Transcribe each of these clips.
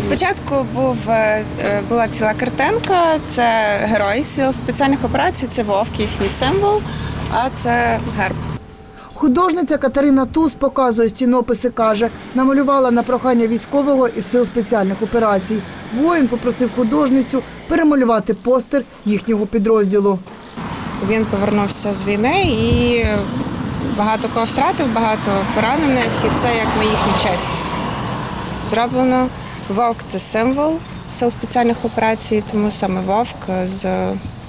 Спочатку був, е, е, була ціла картинка, це герой сил спеціальних операцій, це вовк, їхній символ, а це герб. Художниця Катерина Туз показує стінописи, каже, намалювала на прохання військового із сил спеціальних операцій. Воїн попросив художницю перемалювати постер їхнього підрозділу. Він повернувся з війни і багато кого втратив, багато поранених, і це як на їхню честь зроблено. Вовк це символ сил спеціальних операцій, тому саме вовк з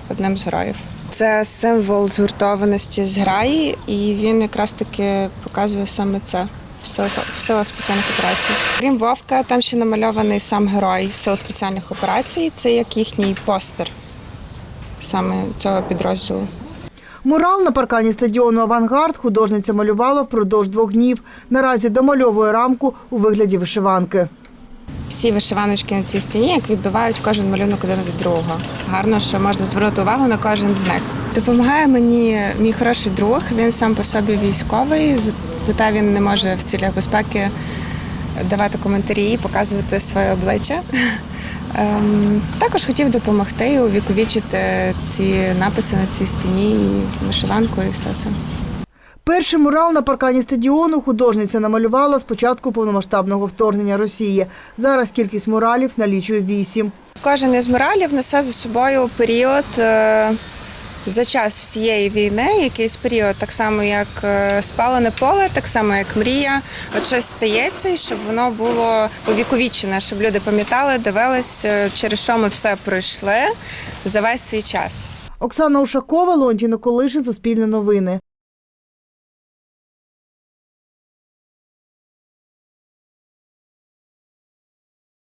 одним з героїв. Це символ згуртованості зграї, і він якраз таки показує саме це в силах, спеціальних операцій. Крім вовка, там ще намальований сам герой сил спеціальних операцій. Це як їхній постер саме цього підрозділу. Мурал на паркані стадіону Авангард художниця малювала впродовж двох днів. Наразі домальовує рамку у вигляді вишиванки. Всі вишиваночки на цій стіні як відбивають кожен малюнок один від другого. Гарно, що можна звернути увагу на кожен з них. Допомагає мені мій хороший друг. Він сам по собі військовий, зате він не може в цілях безпеки давати коментарі і показувати своє обличчя. Ем, Також хотів допомогти увіковічити ці написи на цій стіні, і вишиванку, і все це. Перший мурал на паркані стадіону художниця намалювала з початку повномасштабного вторгнення Росії. Зараз кількість муралів налічує вісім. Кожен із муралів несе за собою період е, за час всієї війни, якийсь період, так само як е, спалене поле, так само як мрія. От щось стається, і щоб воно було увіковічене, щоб люди пам'ятали, дивились, е, через що ми все пройшли за весь цей час. Оксана Ушакова, Леонтій Николишин, Суспільне новини.